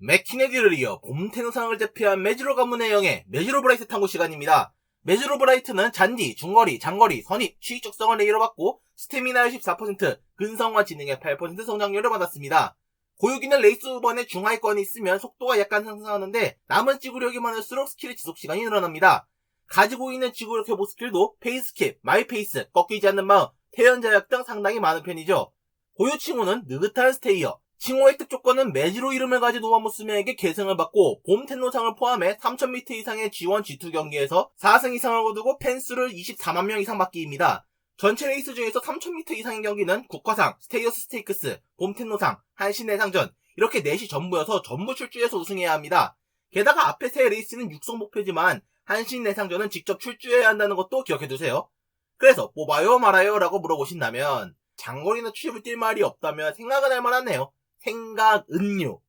맥키네디를 이어 봄태노상을 대표한 메지로 가문의 영예 메지로 브라이트 탐구 시간입니다. 메지로 브라이트는 잔디, 중거리, 장거리, 선입, 취익적성을 레이로 받고 스태미나 14%, 근성과 지능의 8% 성장률을 받았습니다. 고유기는 레이스 후반에 중하위권이 있으면 속도가 약간 상승하는데 남은 지구력이 많을수록 스킬의 지속시간이 늘어납니다. 가지고 있는 지구력 회복 스킬도 페이스캡, 마이페이스, 꺾이지 않는 마음, 태연자약 등 상당히 많은 편이죠. 고유 칭호는 느긋한 스테이어, 칭호 획득 조건은 매지로 이름을 가진 노마무스메에게 계승을 받고 봄 텐노상을 포함해 3000m 이상의 G1, G2 경기에서 4승 이상을 거두고 팬수를 24만 명 이상 받기입니다. 전체 레이스 중에서 3000m 이상의 경기는 국화상, 스테이어스 스테이크스, 봄 텐노상, 한신내상전 이렇게 넷이 전부여서 전부 출주해서 우승해야 합니다. 게다가 앞에 세 레이스는 육성 목표지만 한신 내상전은 직접 출주해야 한다는 것도 기억해두세요. 그래서 뽑아요 말아요 라고 물어보신다면 장거리나 취업을 뛸 말이 없다면 생각은 할 만하네요. 생각은요.